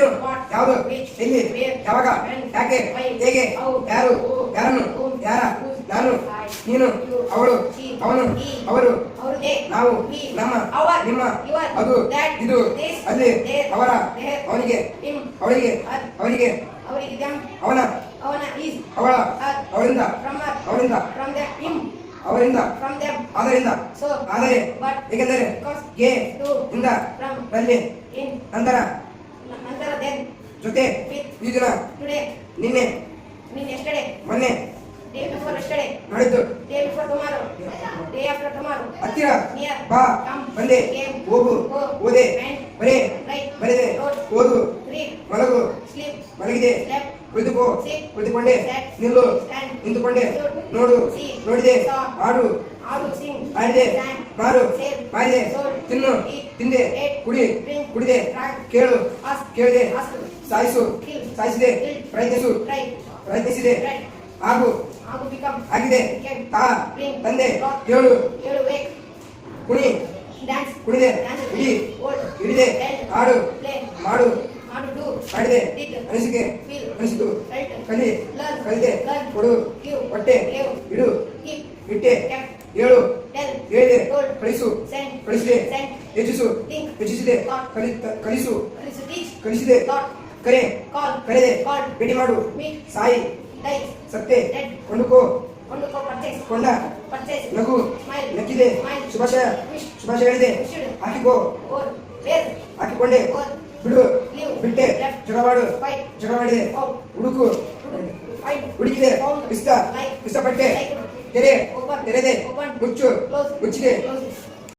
ಯಾವುದು? ಎಲ್ಲಿ ಯಾವಾಗ? ಯಾಕೆ? ಹೇಗೆ? ಯಾರು? ಯಾರನ್ನು? ಯಾರ? ನಾನು? ನೀನು? ಅವಳು? ಅವನು? ಅವರು? ನಾವು? ನಮ್ಮ? ನಿಮ್ಮ? ಅದು? ಇದು? ಅಲ್ಲಿ? ಅವರ? ಅವನಿಗೆ? ಅವಳಿಗೆ? ಅವನಿಗೆ? ಅವನ? ಅವಳ? ಅವಳಿಂದ ಅವಳಿಂದ ಅವರಿಂದ? ಆದ್ದರಿಂದ? ಆದರೆ, ಏಕೆಂದರೆ to ಇಂದ in ನಂತರ ಜೊತೆ ಫ್ಲಿ ಇದಿರೋ ನಿನ್ನೆ. ನಿಷ್ಟಡಿ ಮೊನ್ನೆ. ಟಿ ಎ ಎಫ್ ಫಲ್ ಸ್ಟಡೆ ಮಾಡಿದ್ದು ಕೆ ಎಫ್ ಫ್ರಕುಮಾರು ಟಿ ಎಫ್ ಕುಮಾರು ಹತ್ತಿರ. ಏ ಬಾ. ಬಂದೆ. ಹೋಗು. ಓ ಹೋದೆ ಟೈಮ್ ಬರೇ. ಐ ಸ್ಲೀಪ್ ಹೊರಗಿದೆ ಟ್ಯಾಂಕ್ ಕುತ್ಕೊ ನಿಲ್ಲು. ಸ್ಯಾಂಡ್ ನೋಡು. ಟೀ ನೋಡಿದೆ. ಆಡು ಬಾಡು ಆರು ಸಿಂಗ್ ತಿನ್ನು. ಟೀ ತಿಂದೆ. ಕುಡಿ. ಕುಡಿದೆ. ಕೇಳು. ಕೇಳಿದೆ. ಸಾಯಿಸು ಸಾಯಿಸಿದೆ ಪ್ರಯತ್ನಿಸು ಪ್ರಯತ್ನಿಸಿದೆ ಹಾಗೂ ಆಗಿದೆ ತಾ ತಂದೆ wake ಕುಣಿ ಕುಣಿದೆ ಇಡಿ ಹಿಡಿದೆ ಆಡು ಮಾಡು ಮಾಡಿದೆ ಅನಿಸಿಕೆ ಅನಿಸಿತು ಕಲಿ ಕಲಿತೆ learn ಕೊಡು ಹೊಟ್ಟೆ ಇಡು ಇಟ್ಟೆ ಏಳು ಹೇಳಿದೆ ಕಳಿಸು ಕಳಿಸಿದೆ ಹೆಚ್ಚಿಸು ಹೆಚ್ಚಿಸಿದೆ thought ಕಲಿ ಕಲಿಸು ಕಲಿಸಿದೆ ಕರೆ ಕಾಲ್ ಕರೆದೆ ಕಾಲ್ ಬಿಡಿ ಮಾಡು. ಸಾಯಿ. ಡೈ. ಸತ್ತೆ ಡೆಡ್ ಕೊಂಡುಕೊ. ಪರ್ಚೇಸ್ ಕೊಂಡಾ. ಪರ್ಚೇಸ್ ನಗು. ಮೈ ನಕ್ಕಿದೆ. ಮೈ ಶುಭಾಶಯ. ಶುಭಾಶಯ ಹೇಳಿದೆ. ಹಾಕಿ ಗೋ ಓ ಬೇರ್. ಹಾಕಿ ಬಿಡು. ಬಿಟ್ಟೆ. ಜಗ ಮಾಡು. ಸ್ಪೈ ಮಾಡಿದೆ. ಹುಡುಕು. ಫೈಂಡ್ ಹುಡುಕಿದೆ. ಪಿಸ್ತಾ ಪಿಸ್ತಾ ಪಟ್ಟೆ ತೆರೆ. ತೆರೆದೆ. ಮುಚ್ಚು. ಮುಚ್ಚಿದೆ.